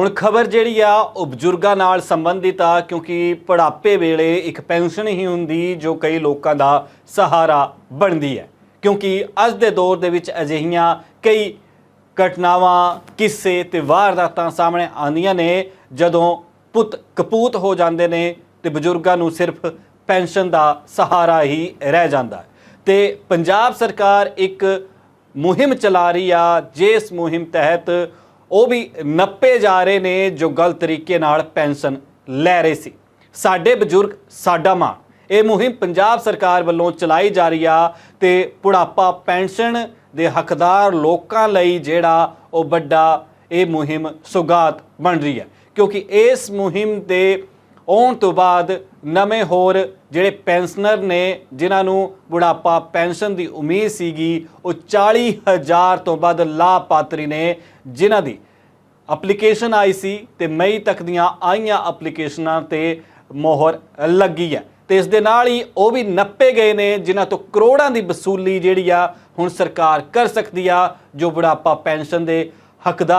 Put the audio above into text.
ਹੁਣ ਖਬਰ ਜਿਹੜੀ ਆ, ਉਹ ਬਜ਼ੁਰਗਾਂ ਨਾਲ ਸੰਬੰਧਿਤ ਆ, ਕਿਉਂਕਿ ਪੜਾਪੇ ਵੇਲੇ ਇੱਕ ਪੈਨਸ਼ਨ ਹੀ ਹੁੰਦੀ, ਜੋ ਕਈ ਲੋਕਾਂ ਦਾ ਸਹਾਰਾ ਬਣਦੀ ਹੈ। ਕਿਉਂਕਿ ਅੱਜ ਦੇ ਦੌਰ ਦੇ ਵਿੱਚ ਅਜਿਹੀਆਂ ਕਈ ਘਟਨਾਵਾਂ, ਕਿੱਸੇ ਤੇ ਵਾਰਦਾਤਾਂ ਸਾਹਮਣੇ ਆਉਂਦੀਆਂ ਨੇ, ਜਦੋਂ ਪੁੱਤ ਕਪੂਤ ਹੋ ਜਾਂਦੇ ਨੇ ਤੇ ਬਜ਼ੁਰਗਾਂ ਨੂੰ ਸਿਰਫ ਪੈਨਸ਼ਨ ਦਾ ਸਹਾਰਾ ਹੀ ਰਹਿ ਜਾਂਦਾ ਹੈ। ਤੇ ਪੰਜਾਬ ਸਰਕਾਰ ਇੱਕ ਮੁਹਿੰਮ ਚਲਾ ਰਹੀ ਆ, ਜਿਸ ਮੁਹਿੰਮ ਤਹਿਤ ਉਹ ਵੀ ਨੱਪੇ ਜਾ ਰਹੇ ਨੇ ਜੋ ਗਲਤ ਤਰੀਕੇ ਨਾਲ ਪੈਨਸ਼ਨ ਲੈ ਰਹੇ ਸੀ। ਸਾਡੇ ਬਜ਼ੁਰਗ, ਸਾਡਾ ਮਾਣ ਇਹ ਮੁਹਿੰਮ ਪੰਜਾਬ ਸਰਕਾਰ ਵੱਲੋਂ ਚਲਾਈ ਜਾ ਰਹੀ ਆ ਤੇ ਬੁਢਾਪਾ ਪੈਨਸ਼ਨ ਦੇ ਹੱਕਦਾਰ ਲੋਕਾਂ ਲਈ ਜਿਹੜਾ ਉਹ ਵੱਡਾ ਇਹ ਮੁਹਿੰਮ ਸੁਗਾਤ ਬਣ ਰਹੀ ਹੈ। ਕਿਉਂਕਿ ਇਸ ਮੁਹਿੰਮ ਦੇ ਆਉਣ ਤੋਂ ਬਾਅਦ ਨਵੇਂ ਹੋਰ ਜਿਹੜੇ ਪੈਨਸ਼ਨਰ ਨੇ, ਜਿਨ੍ਹਾਂ ਨੂੰ ਬੁਢਾਪਾ ਪੈਨਸ਼ਨ ਦੀ ਉਮੀਦ ਸੀਗੀ, ਉਹ 40000 ਤੋਂ ਵੱਧ ਲਾਭਪਾਤਰੀ ਨੇ, ਜਿਨ੍ਹਾਂ ਦੀ ਐਪਲੀਕੇਸ਼ਨ ਆਈ ਸੀ ਤੇ ਮਈ ਤੱਕ ਦੀਆਂ ਆਈਆਂ ਐਪਲੀਕੇਸ਼ਨਾਂ ਤੇ ਮੋਹਰ ਲੱਗੀ ਹੈ। ਤੇ ਇਸ ਦੇ ਨਾਲ ਹੀ ਉਹ ਵੀ ਨੱਪੇ ਗਏ ਨੇ, ਜਿਨ੍ਹਾਂ ਤੋਂ ਕਰੋੜਾਂ ਦੀ ਵਸੂਲੀ ਜਿਹੜੀ ਆ ਹੁਣ ਸਰਕਾਰ ਕਰ ਸਕਦੀ ਆ, ਜੋ ਬੁਢਾਪਾ ਪੈਨਸ਼ਨ ਦੇ ਹੱਕਦਾਰ